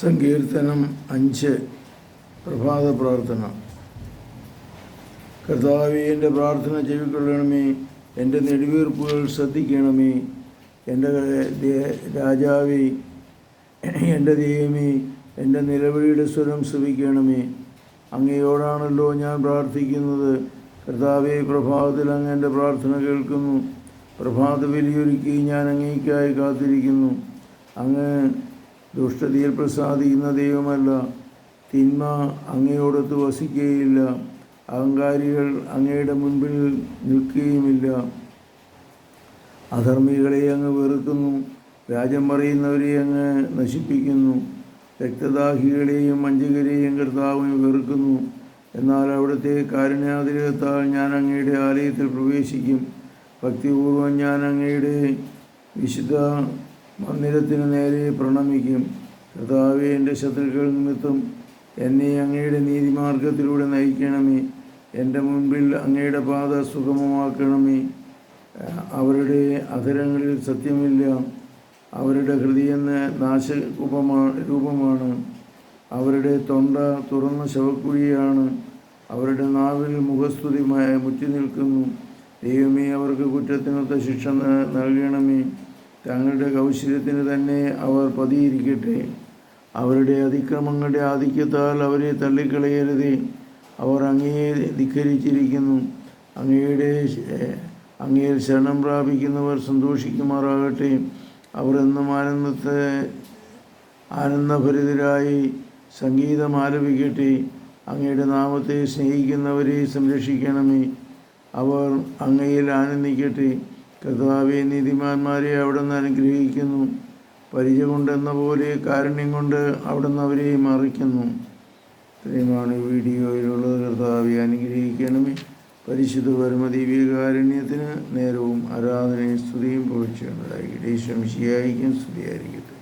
സങ്കീർത്തനം അഞ്ച് പ്രഭാത പ്രാർത്ഥന. കർത്താവെ എന്റെ പ്രാർത്ഥന ചെവിക്കൊള്ളണമേ എന്റെ നെടുവീർപ്പുകൾ ശ്രദ്ധിക്കണമേ എന്റെ രാജാവി എന്റെ ദൈവമേ എന്റെ നിലവിളിയുടെ സ്വരം ശ്രവിക്കണമേ. അങ്ങയോടാണല്ലോ ഞാൻ പ്രാർത്ഥിക്കുന്നത്. കർത്താവെ പ്രഭാതത്തിൽ അങ്ങ് എന്റെ പ്രാർത്ഥന കേൾക്കുന്നു. പ്രഭാത വലിയൊരുക്കി ഞാൻ അങ്ങേക്കായി കാത്തിരിക്കുന്നു. അങ്ങ് ദുഷ്ടതയിൽ പ്രസാദിക്കുന്ന ദൈവമല്ല. തിന്മ അങ്ങയോടൊത്ത് വസിക്കുകയില്ല. അഹങ്കാരികൾ അങ്ങയുടെ മുൻപിൽ നിൽക്കുകയുമില്ല. അധർമ്മികളെ അങ്ങ് വെറുക്കുന്നു. വ്യാജം പറയുന്നവരെ അങ്ങ് നശിപ്പിക്കുന്നു. രക്തദാഹികളെയും വഞ്ചകരെയും കർത്താവിന് വെറുക്കുന്നു. എന്നാൽ അവിടുത്തെ കാരുണ്യാതിരകത്താൽ ഞാൻ അങ്ങയുടെ ആലയത്തിൽ പ്രവേശിക്കും. ഭക്തിപൂർവം ഞാൻ അങ്ങയുടെ വിശുദ്ധ മന്ദിരത്തിന് നേരെ പ്രണമിക്കും. കർത്താവെ എന്റെ ശത്രുക്കൾ നിമിത്തം എന്നെ അങ്ങയുടെ നീതിമാർഗത്തിലൂടെ നയിക്കണമേ. എന്റെ മുൻപിൽ അങ്ങയുടെ പാത സുഗമമാക്കണമേ. അവരുടെ അധരങ്ങളിൽ സത്യമില്ല. അവരുടെ ഹൃദയം നാശകൂപമാ രൂപമാണ്. അവരുടെ തൊണ്ട തുറന്ന ശവക്കുഴിയാണ്. അവരുടെ നാവിൽ മുഖസ്തുതി മ- മുറ്റി നിൽക്കുന്നു ദൈവമേ അവർക്ക് കുറ്റത്തിനൊത്ത ശിക്ഷ നൽകണമേ. തങ്ങളുടെ കൗശല്യത്തിന് തന്നെ അവർ പതിയിരിക്കട്ടെ. അവരുടെ അതിക്രമങ്ങളുടെ ആധിക്യത്താൽ അവരെ തള്ളിക്കളയരുതേ. അവർ അങ്ങയെ ധിക്കരിച്ചിരിക്കുന്നു. അങ്ങയുടെ അങ്ങയിൽ ശരണം പ്രാപിക്കുന്നവർ സന്തോഷിക്കുമാറാകട്ടെ. അവർ എന്നും ആനന്ദത്തെ ആനന്ദഭരിതരായി സംഗീതം ആലപിക്കട്ടെ. അങ്ങയുടെ നാമത്തെ സ്നേഹിക്കുന്നവരെ സംരക്ഷിക്കണമേ. അവർ അങ്ങയിൽ ആനന്ദിക്കട്ടെ. കർത്താവെ നീതിമാന്മാരെ അവിടുന്ന് അനുഗ്രഹിക്കുന്നു. പരിചയ കൊണ്ടെന്ന പോലെ കാരുണ്യം കൊണ്ട് അവിടുന്ന് അവരെ മറിക്കുന്നു. ഇത്രയുമാണ് വീഡിയോയിലുള്ളത്. കർത്താവെ അനുഗ്രഹിക്കണമേ. പരിശുദ്ധ പരമദീപികാരുണ്യത്തിന് നേരവും ആരാധനയും സ്തുതിയും പൊഴിച്ചുണ്ടായിരിക്കട്ടെ ഈശ്വം ശിയായിരിക്കും സ്തുതിയായിരിക്കട്ടെ.